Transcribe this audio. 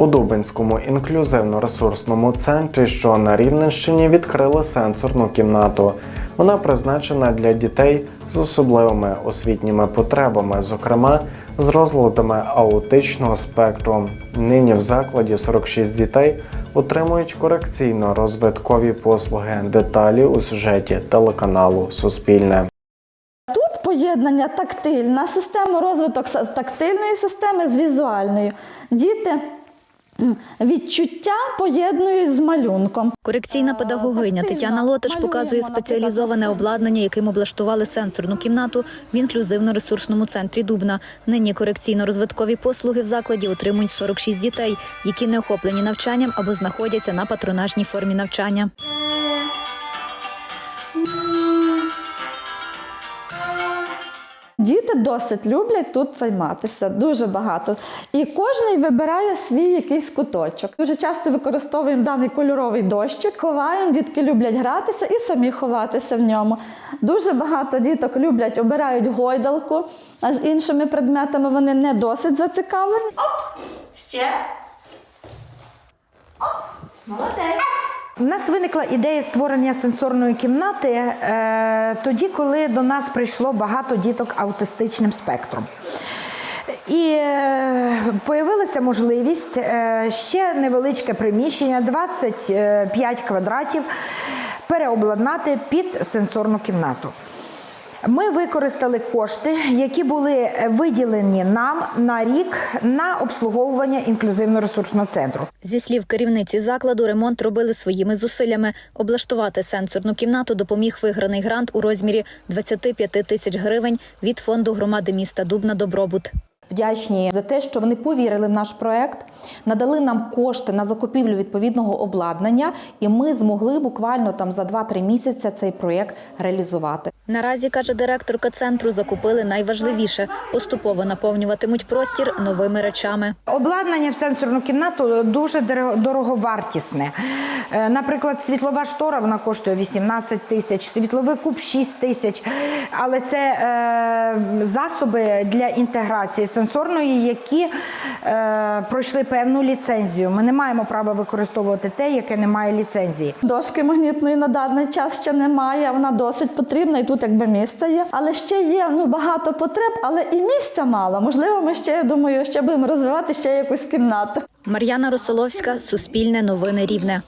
У Дубинському інклюзивно-ресурсному центрі, що на Рівненщині, відкрили сенсорну кімнату. Вона призначена для дітей з особливими освітніми потребами, зокрема з розладами аутичного спектру. Нині в закладі 46 дітей отримують корекційно-розвиткові послуги. Деталі у сюжеті телеканалу Суспільне. Тут поєднання тактильна система, розвиток тактильної системи з візуальною. Діти відчуття поєднують з малюнком. Корекційна педагогиня Тетяна Лотиш показує спеціалізоване обладнання, яким облаштували сенсорну кімнату в інклюзивно-ресурсному центрі Дубна. Нині корекційно-розвиткові послуги в закладі отримують 46 дітей, які не охоплені навчанням або знаходяться на патронажній формі навчання. Діти досить люблять тут займатися, дуже багато. І кожен вибирає свій якийсь куточок. Дуже часто використовуємо даний кольоровий дощик, ховаємо, дітки люблять гратися і самі ховатися в ньому. Дуже багато діток люблять, обирають гойдалку, а з іншими предметами вони не досить зацікавлені. Ще. Оп, молодець. У нас виникла ідея створення сенсорної кімнати е, тоді, коли до нас прийшло багато діток аутистичним спектром. І е, появилася можливість е, ще невеличке приміщення, 25 квадратів, переобладнати під сенсорну кімнату. Ми використали кошти, які були виділені нам на рік на обслуговування інклюзивно-ресурсного центру. Зі слів керівниці закладу, ремонт робили своїми зусиллями. Облаштувати сенсорну кімнату допоміг виграний грант у розмірі 25 тисяч гривень від фонду громади міста Дубна Добробут. Вдячні за те, що вони повірили в наш проект, надали нам кошти на закупівлю відповідного обладнання, і ми змогли буквально там за 2-3 місяці цей проект реалізувати. Наразі, каже директорка центру, закупили найважливіше поступово наповнюватимуть простір новими речами. Обладнання в сенсорну кімнату дуже дороговартісне. Е, Наприклад, світлова штора вона коштує 18 тисяч, світловий куб 6 тисяч. Але це е, засоби для інтеграції сенсорної, які е, пройшли певну ліцензію. Ми не маємо права використовувати те, яке не має ліцензії. Дошки магнітної на даний час ще немає. Вона досить потрібна, і тут якби місце є. Але ще є ну багато потреб, але і місця мало. Можливо, ми ще я думаю, ще будемо розвивати ще якусь кімнату. Мар'яна Росоловська, Суспільне новини Рівне.